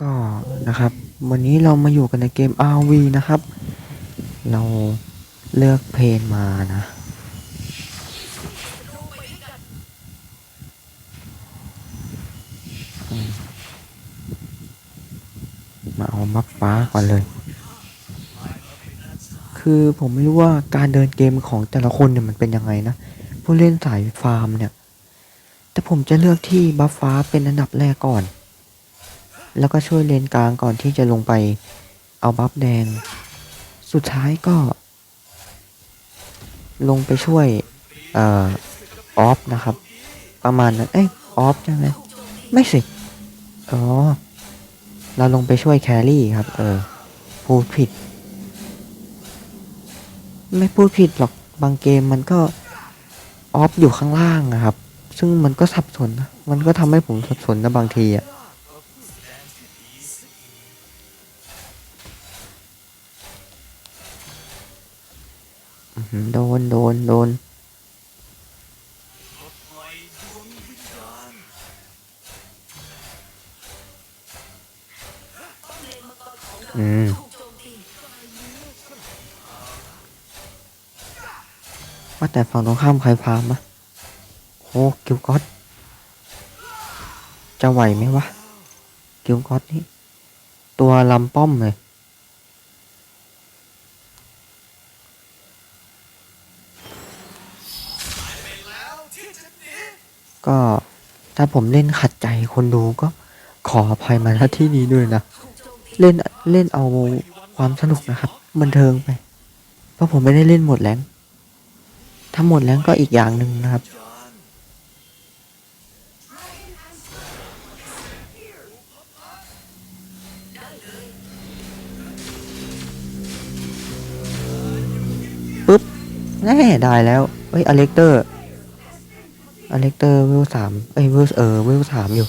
ก็นะครับ วันนี้เรามาอยู่กันในเกม RV นะครับ เราเลือกเพลงมานะมมาเอามักฟ้าก่อนเลย คือผมไม่รู้ว่าการเดินเกมของแต่ละคนเนี่ยมันเป็นยังไงนะ ผู้เล่นสายฟาร์มเนี่ย แต่ผมจะเลือกที่บัฟฟ้าเป็นอันดับแรกก่อน แล้วก็ช่วยเลนกลางก่อนที่จะลงไปเอาบัฟแดง สุดท้ายก็ ลงไปช่วยเอ่อออฟนะครับ ประมาณนั้น เอ้ยออฟใช่ไหมไม่สิ อ๋อ เราลงไปช่วยแครี่ครับ เออ พูดผิด ไม่พูดผิดหรอก บางเกมมันก็ออฟอยู่ข้างล่างนะครับ ซึ่งมันก็สับสนนะ มันก็ทำให้ผมสับสนนะบางทีอะอื้อหือ โดน โดน โดน อืม ว่าแต่ฝั่งตรงข้ามใครพามะโอ้กิวก็อตจะไหวไหมวะ กิวก็อตนี่ ตัวลำป้อมเลย ก็ถ้าผมเล่นขัดใจคนดูก็ขออภัยมาณที่นี้ด้วยนะ เล่นเล่นเอาความสนุกนะครับ บันเทิงไป เพราะผมไม่ได้เล่นหมดแรงถ้าหมดแรงก็อีกอย่างหนึ่งนะครับปึ๊บแน่ได้แล้วเอ้ยอเล็กเตอร์ อเล็กเตอร์เวลสามเอ้ยเวลเออเวลสามอยู่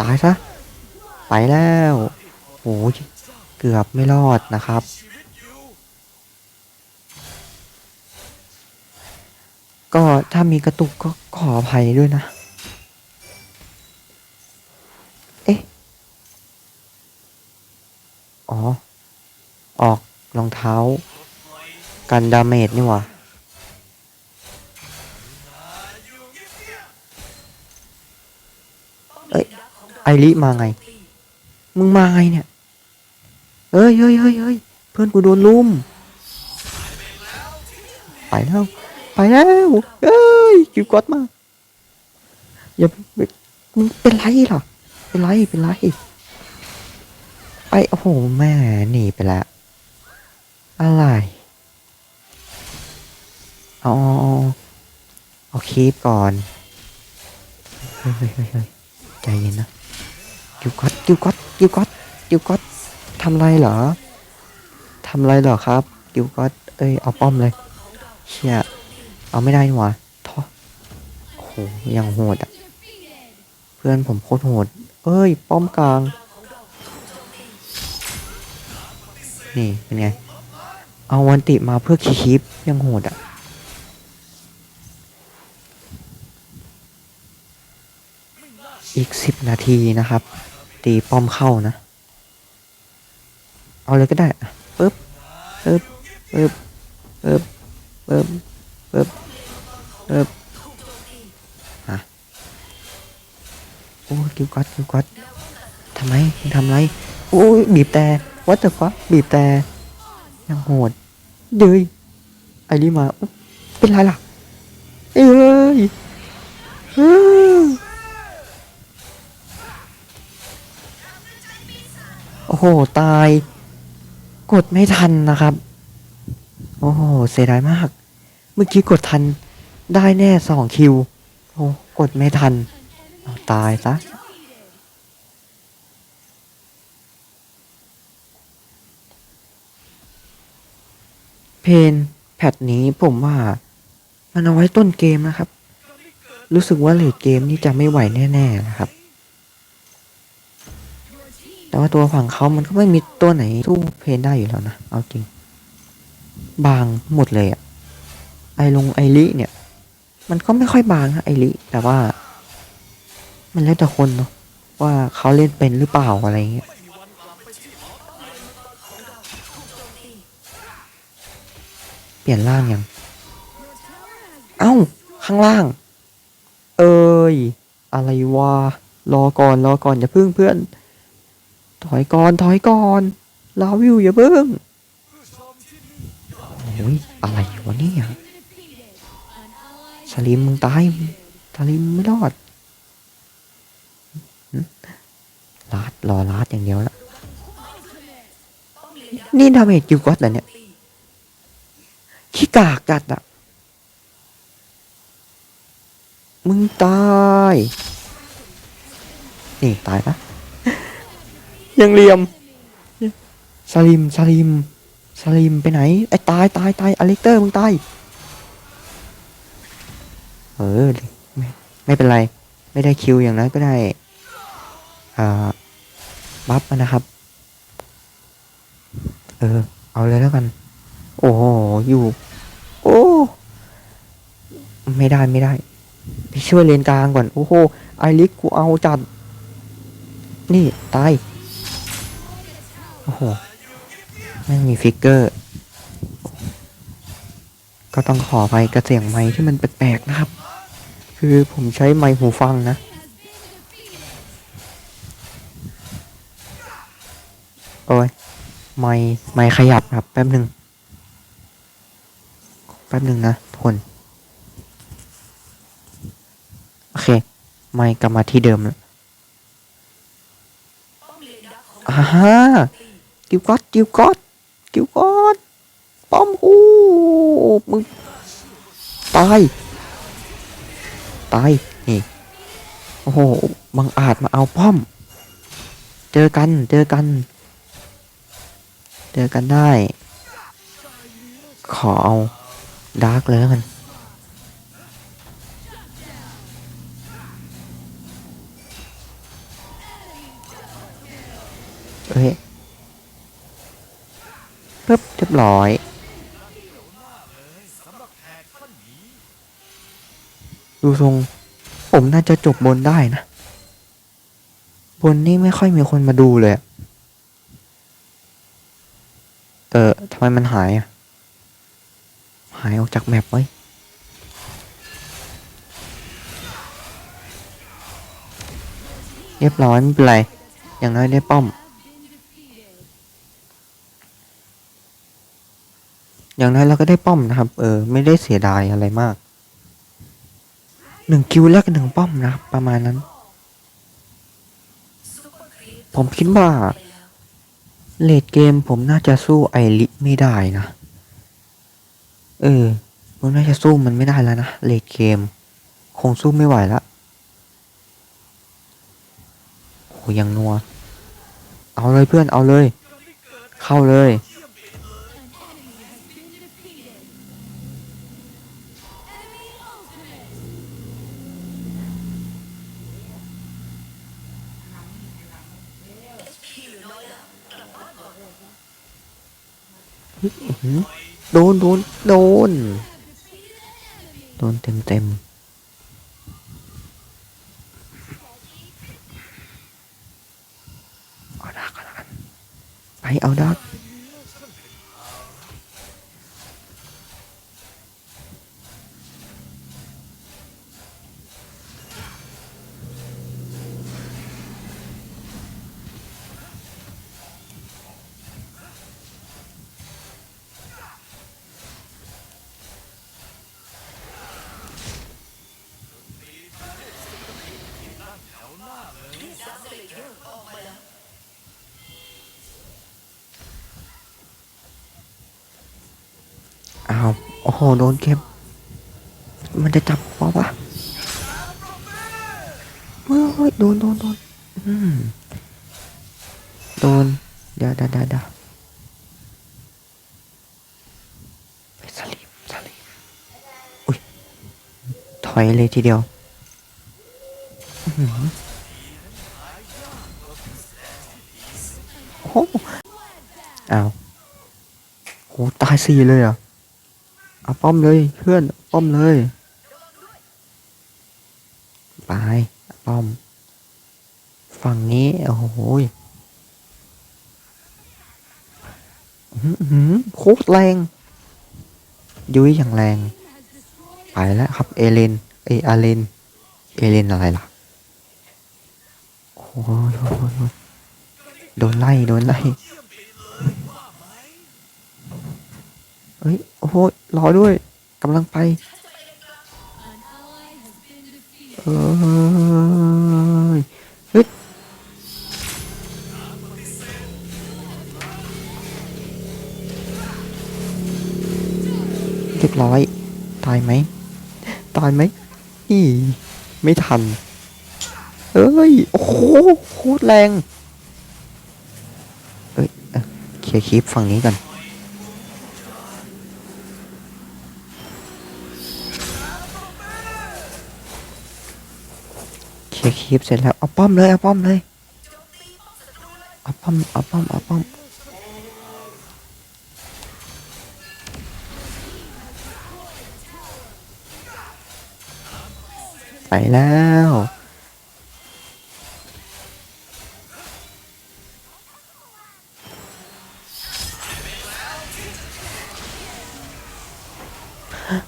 ตายซะ ไปแล้วโอ้ยเกือบไม่รอดนะครับ ก็ถ้ามีกระตุกก็ขออภัยด้วยนะ เอ๊ะ อ๋อ ออกรองเท้า กันดาเมจนี่หว่า ไอริมาไง มึงมาไงเนี่ยเอ้ยเฮ้ยเฮ้ยเฮ้ยเพื่อนกูโดนลุมไปแล้วไปแล้วเอ้ยคิวกอดมาอย่าไปมึงเป็นไรหรอเป็นไรเป็นไรไปโอ้โหแม่หนีไปแล้วอะไรเอาเอาเอาเอาคีบก่อนเฮ้ยเฮ้ยเฮ้ยใจเย็นนะ กิวก๊อตกิวก๊อตกิวก๊อตกิวก๊อตทำไรเหรอทำไรเหรอครับกิวก๊อตเอ้ยเอาป้อมเลยเชี่ยเอาไม่ได้นี่หว่าท้อโอ้โหยังโหดอะเพื่อนผมโคตรโหด เอ้ย ป้อมกลาง นี่เป็นไง เอาวันติมาเพื่อคีคีปยังโหดอะอีกสิบนาทีนะครับ ตีป้อมเข้านะ เอาเลยก็ได้ปึ๊บปึ๊บปึ๊บปึ๊บปึ๊บปึ๊บปึ๊บอะโอ้กิวกัดกิวกัดทำไมมึงทำไรโอ้ยบีบแต่วัดแต่ฟับีบแต่ยังโหดเดือยไอ้นี่มาเป็นไรล่ะเอ้ยเอ้ย โอ้โห ตาย กดไม่ทันนะครับ โอ้โห เสียดายมาก เมื่อกี้กดทัน ได้แน่สองคิว โอ้กดไม่ทัน ตายซะเพนแพทนี้ผมว่า มันเอาไว้ต้นเกมนะครับ รู้สึกว่าเลดเกมนี่จะไม่ไหวแน่ ๆ นะครับ แต่ว่าตัวฝั่งเขามันก็ไม่มีตัวไหนสู้เพนได้อยู่แล้วนะ เอาจริง บางหมดเลยอะไอลงไอริเนี่ย มันก็ไม่ค่อยบางนะไอริแต่ว่า มันแล้วแต่คนเนาะว่าเขาเล่นเป็นหรือเปล่าอะไรเงี้ยเปลี่ยนร่างยัง เอ้า ข้างล่าง เอ้ย อะไรวะ รอก่อน รอก่อน อย่าพึ่งเพื่อน ถอยก่อนถอยก่อนลาวิวอย่าพึ่งโอ้ยอะไรวะเนี่ยสลิมมึงตายสลิมไม่รอดลาดรอลาดอย่างเดียวละนี่ทำเหตุกิวก็อตเหรอเนี่ยขี้กากจัดอะมึงตาย นี่ ตายปะ ยังเหลี่ยมสลิมสลิมสลิมไปไหนไอ้ตายตายตายอเล็กเตอร์มึงตายเออไม่ไม่เป็นไร ไม่ได้คิวอย่างนั้นก็ได้อ่าบัฟนะครับ เออ เอาเลยแล้วกัน โอ้โหอยู่ โอ้ไม่ได้ไม่ได้ไปช่วยเลนกลางก่อน โอ้โหไอริกกูเอาจัด นี่ ตาย อ้โห ไม่มีฟิกเกอร์ ก็ต้องขอไปกระเสียงไม้ที่มันแปลกๆนะครับ คือผมใช้ไมค์หูฟังนะ โอ้ย ไมค์ไมค์ขยับครับ แป๊บหนึ่ง แป๊บหนึ่งนะทุกคนโอเค ไม่กลับมาที่เดิมแล้วอ่าฮะ กิวก็อตกิวก็อตกิวก็อตป้อมกูมึงตายตายนี่โอ้โหบังอาจมาเอาป้อม เจอกันเจอกัน เจอกันได้ ขอเอาดาร์กเลยแล้วกัน ปึ๊บเรียบร้อย ดูทรง ผมน่าจะจบบนได้นะ บนนี่ไม่ค่อยมีคนมาดูเลยเออทำไมมันหายอะ หายออกจากแมปไว้เรียบร้อยไม่เป็นไร อย่างน้อยได้ป้อม อย่างน้อยเราก็ได้ป้อมนะครับ เออ ไม่ได้เสียดายอะไรมากหนึ่งคิวแลกกับหนึ่งป้อมนะประมาณนั้น ผมคิดว่าเลดเกมผมน่าจะสู้ไอริไม่ได้นะ เออผมน่าจะสู้มันไม่ได้แล้วนะเลดเกม คงสู้ไม่ไหวละโหยังนัว เอาเลยเพื่อนเอาเลย เข้าเลย โดนโดนโดนโดนเต็มเต็มเอาดักกันไปเอาดัก โอ้โห โดนเก็บ มันจะจับหัวปะเฮ้ยโดนโดนโดนโดนเดี๋ยวเดี๋ยวเดี๋ยวเดี๋ยวไปสลิปสลิปอุ้ย ถอยเลยทีเดียวอื้อหือโอ้โหอ้าวโหตายสี่เลยอะ เอาป้อมเลยเพื่อนป้อมเลยไปป้อม ฝั่งนี้ โอ้โหหือโคตรแรง ยุ้ยอย่างแรง ไปแล้วครับ เอเลน เออาเลน เอเลนอะไรล่ะโอ้โอ้ยโอ้ยโอ้ยโดนไล่ โดนไล่ เฮ้ย โอ้โหรอด้วยกำลังไป เอยเฮ้ยเรียบร้อย ตายไหม ตายไหมอีไม่ทัน เอ้ย โอ้โหโคตรแรง เอ้ยเอ้ยเคลียร์คลิปฝั่งนี้กัน เคลียร์คลิปเสร็จแล้วเอาป้อมเลยเอาป้อมเลยเอาป้อมเอาป้อมเอาป้อมไปแล้ว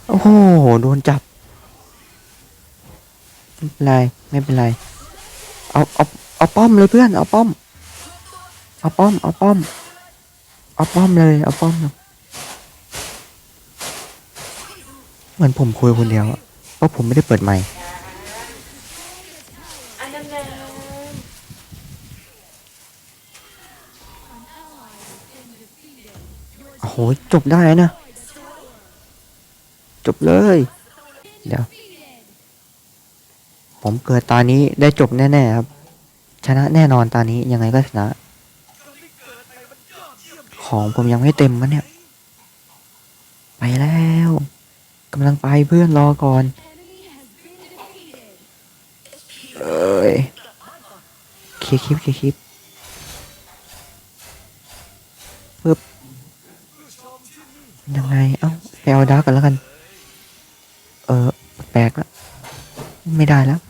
โอ้โห โดนจับ เป็นไรไม่เป็นไร เอาเอาเอาป้อมเลยเพื่อนเอาป้อม เอาป้อม เอาป้อม เอาป้อมเลย เอาป้อมเลยเหมือนผมคุยคนเดียวเพราะผมไม่ได้เปิดไมค์โอ้โหจบได้นะ จบเลย เดี๋ยว ผมเกิดตานี้ได้จบแน่ๆครับ ชนะแน่นอนตานี้ยังไงก็ชนะ ของผมยังไม่เต็มมะเนี่ย ไปแล้วกำลังไปเพื่อนรอก่อนเอ้ยคลียร์คลิปคลียร์คลิปปึ๊บยังไง เอ้าไปเอาดาร์กกันแล้วกัน เออ แปลกแล้วไม่ได้แล้ว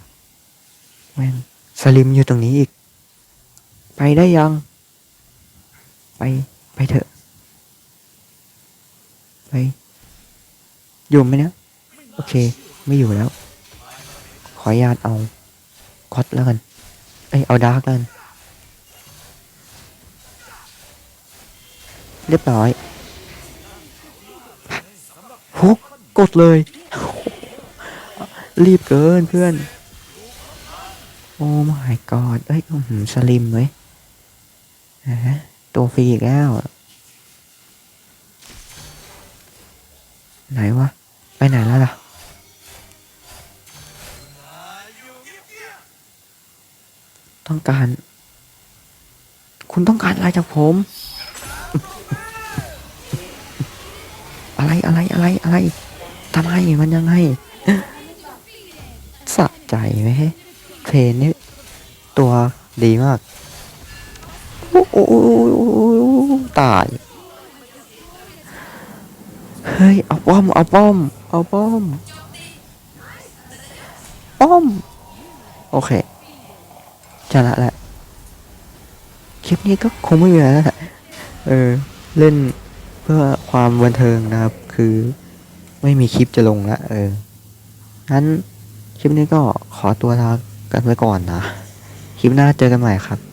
แม่งสลิมอยู่ตรงนี้อีก ไปได้ยัง ไปไปเถอะ ไป อยู่ไหมเนี่ยโอเค ไม่อยู่แล้ว ขออนุญาตเอาคอตแล้วกัน เอ้ยเอาดาร์กแล้วกัน เรียบร้อยฮุกกดเลย รีบเกินเพื่อน อ้ my god เอ้ยอื้อหือสลิมเว้ยฮะตัวฟรีอีกแล้ว ไหนวะ ไปไหนแล้วล่ะ ต้องการ คุณต้องการอะไรจากผม อะไรอะไรอะไรอะไรทำไมมันยังไงสะใจไหมเทรนนี่ ดีมาก โอ้โอ้โอ้โอ้โอ้โอ้ตาย เฮ้ย เอาป้อม เอาป้อม เอาป้อม ป้อม โอเค ชนะแล้วคลิปนี้ก็คงไม่มีอะไรแล้วแหละเออ เล่นเพื่อความบันเทิงนะครับ คือไม่มีคลิปจะลงละเออ งั้นคลิปนี้ก็ขอตัวลากันไว้ก่อนนะ คลิปหน้าเจอกันใหม่ครับ